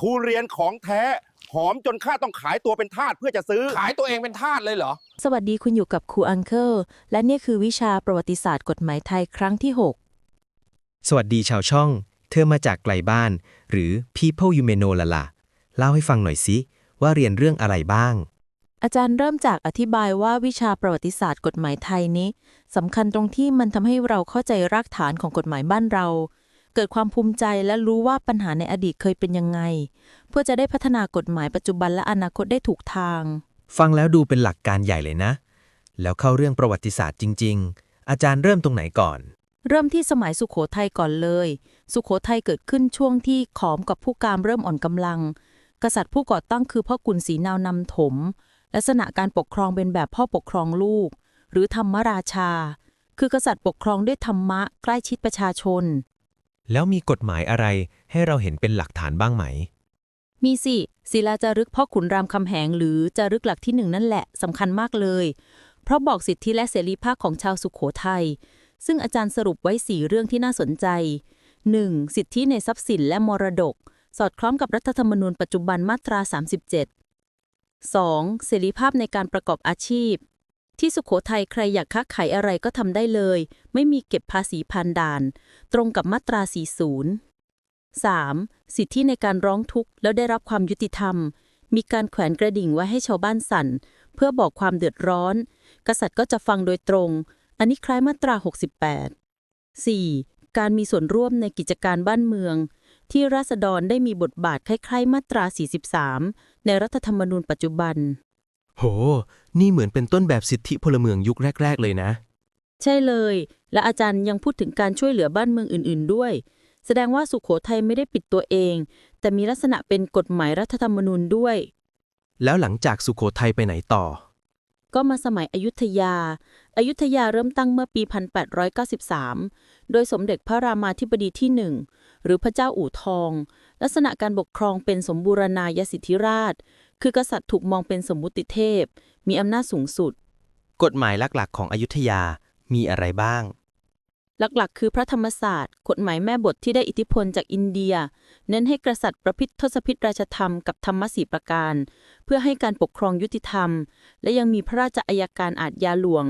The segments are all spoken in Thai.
ทุเรียนของแท้ หอมจนข้าต้องขายตัวเป็นทาสเพื่อจะซื้อ ขายตัวเองเป็นทาสเลยเหรอ สวัสดีคุณอยู่กับครูอังเคิลและเนี่ยคือวิชาประวัติศาสตร์กฎหมายไทยครั้งที่ สวัสดีชาวช่อง เธอมาจากไกลบ้าน หรือ People You May Know ละล่ะ เล่าให้ฟังหน่อยสิว่าเรียนเรื่องอะไรบ้าง 6 อาจารย์เริ่มจากอธิบายว่าวิชาประวัติศาสตร์กฎหมายไทยนี้สำคัญตรงที่มันทำให้เราเข้าใจรากฐานของกฎหมายบ้านเรา เกิดความภูมิใจและรู้ว่าปัญหาในอดีตเคยเป็นยังไง เพื่อจะได้พัฒนากฎหมายปัจจุบันและอนาคตได้ถูกทาง ฟังแล้วดูเป็นหลักการใหญ่เลยนะ แล้วเข้าเรื่องประวัติศาสตร์จริง ๆ อาจารย์เริ่มตรงไหนก่อน เริ่มที่สมัยสุขโขทัยก่อนเลย สุขโขทัยเกิดขึ้นช่วงที่ขอมกับผู้กามเริ่มอ่อนกำลัง กษัตริย์ผู้ก่อตั้งคือพ่อกุนศรีนาวนำถม ลักษณะการปกครองเป็นแบบพ่อปกครองลูก หรือธรรมราชา คือกษัตริย์ปกครองด้วยธรรมะใกล้ชิดประชาชน แล้วมีกฎหมายอะไรให้เราเห็นเป็นหลักฐานบ้างไหม มีสิ ศิลาจารึกพ่อขุนรามคำแหงหรือจารึกหลักที่หนึ่งนั่นแหละสำคัญมากเลย เพราะบอกสิทธิและเสรีภาพของชาวสุขโขทัย ซึ่งอาจารย์สรุปไว้สี่เรื่องที่น่าสนใจ 1. สิทธิในทรัพย์สินและมรดก สอดคล้องกับรัฐธรรมนูญปัจจุบันมาตรา 37 2. เสรีภาพในการประกอบอาชีพ ที่สุขโขทัยใครอยากค้าขายอะไรก็ทำได้เลย ไม่มีเก็บภาษีพันด่าน ตรงกับมาตรา 40 3. สิทธิในการร้องทุกข์แล้วได้รับความยุติธรรม มีการแขวนกระดิ่งไว้ให้ชาวบ้านสั่น เพื่อบอกความเดือดร้อน กษัตริย์ก็จะฟังโดยตรง อันนี้คล้ายมาตรา 68 4. การมีส่วนร่วมในกิจการบ้านเมือง ที่ราษฎรได้มีบทบาทคล้ายๆ มาตรา 43 ในรัฐธรรมนูญปัจจุบัน โห นี่เหมือนเป็นต้นแบบสิทธิพลเมืองยุคแรก ๆ เลยนะ ใช่เลย และอาจารย์ยังพูดถึงการช่วยเหลือบ้านเมืองอื่น ๆ ด้วย แสดงว่าสุขโขทัยไม่ได้ปิดตัวเอง แต่มีลักษณะเป็นกฎหมายรัฐธรรมนูญด้วย แล้วหลังจากสุโขทัยไปไหนต่อ ก็มาสมัยอยุธยาอายุทยาเริ่มตั้งเมื่อปี 1893 โดยสมเด็จพระรามาธิบดีที่หนึ่งหรือพระเจ้าอู่ทอง ลักษณะการปกครองเป็นสมบูรณาญาสิทธิราช คือกษัตริย์ถูกมองเป็นสมมุติเทพ มีอำนาจสูงสุด กฎหมายหลักๆ ของอยุธยามีอะไรบ้าง หลักๆ คือพระธรรมศาสตร์ กฎหมายแม่บทที่ได้อิทธิพลจากอินเดีย เน้นให้กษัตริย์ประพฤติทศพิธราชธรรมกับธรรมสีประการ เพื่อให้การปกครองยุติธรรม และยังมีพระราชอัยการอาจยาหลวง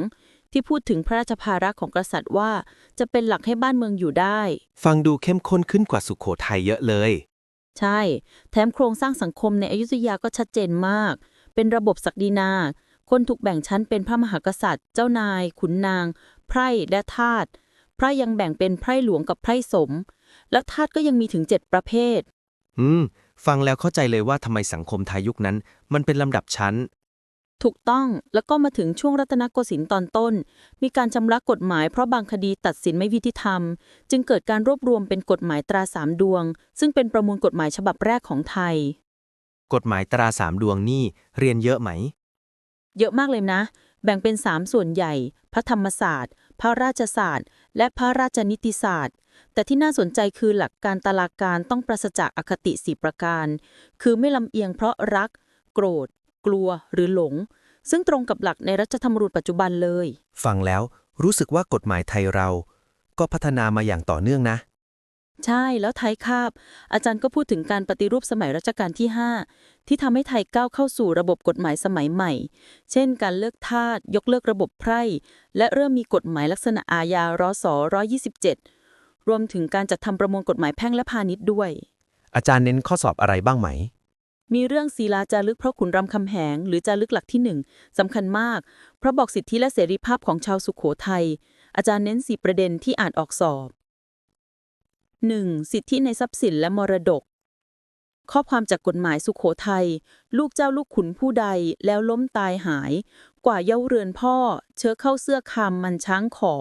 ที่พูดถึงพระราชภาระของกษัตริย์ว่า จะเป็นหลักให้บ้านเมืองอยู่ได้ ฟังดูเข้มข้นขึ้นกว่าสุโขทัยเยอะเลย ใช่ แถมโครงสร้างสังคมในอยุธยาก็ชัดเจนมาก เป็นระบบศักดินา คนถูกแบ่งชั้นเป็นพระมหากษัตริย์ เจ้านาย ขุนนาง ไพร่และทาสไพร่ยังแบ่งเป็นไพร่หลวงกับไพร่สม และทาสก็ยังมีถึงเจ็ดประเภท อืม ฟังแล้วเข้าใจเลยว่าทำไมสังคมไทยยุคนั้น มันเป็นลำดับชั้น ถูกต้องแล้วก็มาถึงช่วงรัตนโกสินทร์ตอนต้น มีการชำระกฎหมายเพราะบางคดีตัดสินไม่ยุติธรรม จึงเกิดการรวบรวมเป็นกฎหมายตราสามดวง ซึ่งเป็นประมวลกฎหมายฉบับแรกของไทย กฎหมายตราสามดวงนี่เรียนเยอะไหม เยอะมากเลยนะ แบ่งเป็น3ส่วนใหญ่ พระธรรมศาสตร์ พระราชศาสตร์ และพระราชนิติศาสตร์ แต่ที่น่าสนใจคือหลักการตลาการต้องปราศจากอคติสีประการ คือไม่ลำเอียงเพราะรัก โกรธ กลัวหรือหลง ซึ่งตรงกับหลักในรัฐธรรมนูญปัจจุบันเลย ฟังแล้วรู้สึกว่ากฎหมายไทยเรา ก็พัฒนามาอย่างต่อเนื่องนะ ใช่แล้วไทยคาบ อาจารย์ก็พูดถึงการปฏิรูปสมัยรัชกาลที่ 5 ที่ทำให้ไทยก้าวเข้าสู่ระบบกฎหมายสมัยใหม่ เช่น การเลิกทาสยกเลิกระบบไพร่และเริ่มมีกฎหมายลักษณะอาญารศ127รวมถึงการจัดทำประมวลกฎหมายแพ่งและพาณิชย์ด้วย อาจารย์เน้นข้อสอบอะไรบ้างไหม มีเรื่องศีลาจารึกพระขุนรามคำแหง หรือจารึกหลักที่หนึ่งสำคัญมาก เพราะบอกสิทธิและเสรีภาพของชาวสุขโขทัย อาจารย์เน้นสีประเด็นที่อ่านออกสอบ 1. สิทธิในทรัพย์สินและมรดก ข้อความจากกฎหมายสุขโขทัย ลูกเจ้าลูกขุนผู้ใดแล้วล้มตายหาย กว่าเย้าเรือนพ่อ เชื้อเข้าเสื้อคำมันช้างขอ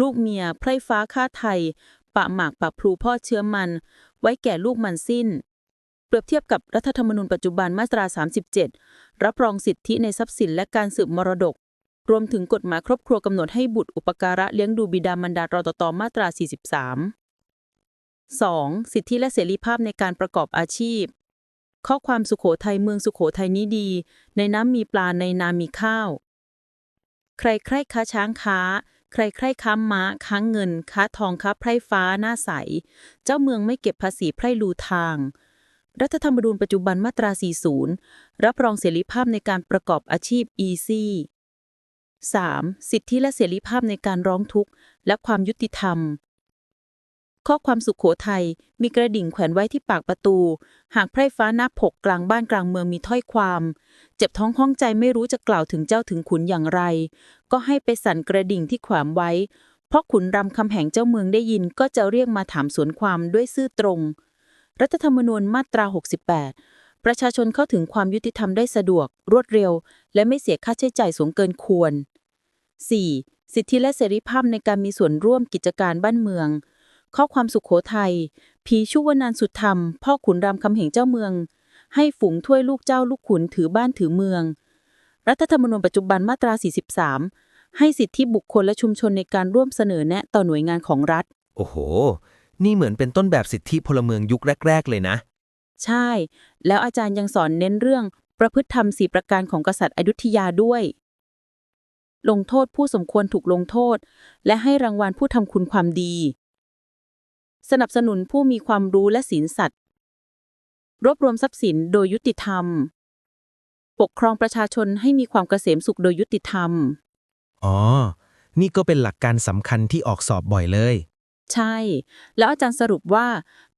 ลูกเมียไพร่ฟ้าข้าไทย ปะหมากปะพลูพ่อเชื้อมัน ไว้แก่ลูกมันสิ้น เปรียบเทียบกับรัฐธรรมนูญปัจจุบันมาตรา 37 รับรองสิทธิในทรัพย์สินและการสืบมรดก รวมถึงกฎหมายครอบครัวกำหนดให้บุตรอุปการะเลี้ยงดูบิดามารดารอตตมาตรา 43 2. สิทธิและเสรีภาพในการประกอบอาชีพ ข้อความสุขโขทัยเมืองสุขโขทัยนี้ดี ในน้ำมีปลาในนามีข้าว ใครใครค้าช้างค้าใครใครค้าม้าค้าเงิน ค้าทองค้าไพร่ฟ้าหน้าใส เจ้าเมืองไม่เก็บภาษีไพร่ลูทาง รัฐธรรมนูญปัจจุบันมาตรา 40 รับรองเสรีภาพในการประกอบอาชีพ EC 3. สิทธิและเสรีภาพในการร้องทุกข์ และความยุติธรรม ข้อความสุขโขทัยมีกระดิ่งแขวนไว้ที่ปากประตู หากไพร่ฟ้าหน้าผกกลางบ้านกลางเมืองมีถ้อยความ เจ็บท้องห้องใจไม่รู้จะกล่าวถึงเจ้าถึงขุนอย่างไร ก็ให้ไปสั่นกระดิ่งที่แขวนไว้ เพราะขุนรำคำแหงเจ้าเมืองได้ยินก็จะเรียกมาถามสวนความด้วยซื่อตรง รัฐธรรมนูญมาตรา 68 ประชาชนเข้าถึงความยุติธรรมได้สะดวก รวดเร็ว และไม่เสียค่าใช้จ่ายสูงเกินควร 4. สิทธิและเสรีภาพในการมีส่วนร่วมกิจการบ้านเมือง ข้อความสุขโขทัยพีชุวนานสุดธรรม พ่อขุนรามคำแหงเจ้าเมือง ให้ฝูงถ้วยลูกเจ้าลูกขุนถือบ้านถือเมือง รัฐธรรมนูญปัจจุบันมาตรา 43 ให้สิทธิบุคคลและชุมชนในการร่วมเสนอแนะต่อหน่วยงานของรัฐ โอ้โห นี่เหมือนเป็นต้นแบบสิทธิพลเมืองยุคแรก ๆ เลยนะ ใช่ แล้วอาจารย์ยังสอนเน้นเรื่อง ประพฤติธรรมสีประการของกษัตริย์อยุธยาด้วย ลงโทษผู้สมควรถูกลงโทษ และให้รางวัลผู้ทำคุณความดี สนับสนุนผู้มีความรู้และศีลสัตย์รวบรวมทรัพย์สินโดยยุติธรรม ปกครองประชาชนให้มีความเกษมสุขโดยยุติธรรม อ๋อ นี่ก็เป็นหลักการสำคัญที่ออกสอบบ่อยเลย ใช่ แล้วอาจารย์สรุปว่า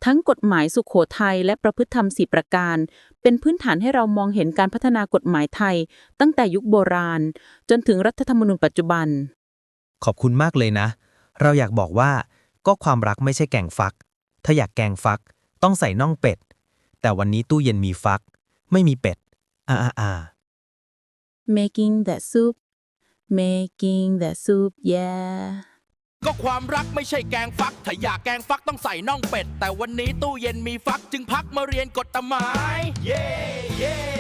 ทั้งกฎหมายสุขโขทัยและประพฤติธรรมสีประการ เป็นพื้นฐานให้เรามองเห็นการพัฒนากฎหมายไทย ตั้งแต่ยุคโบราณ จนถึงรัฐธรรมนูญปัจจุบัน ขอบคุณมากเลยนะ เราอยากบอกว่า ก็ความรักไม่ใช่แกงฟัก ถ้าอยากแกงฟัก ต้องใส่น่องเป็ด แต่วันนี้ตู้เย็นมีฟัก ไม่มีเป็ดอ่าอ่าอ่า making that soup making that soup yeah ก็ความรักไม่ใช่แกงฟัก ถ้าอยากแกงฟักต้องใส่น่องเป็ด แต่วันนี้ตู้เย็นมีฟักจึงพักมาเรียนกฎหมาย เย้ เย้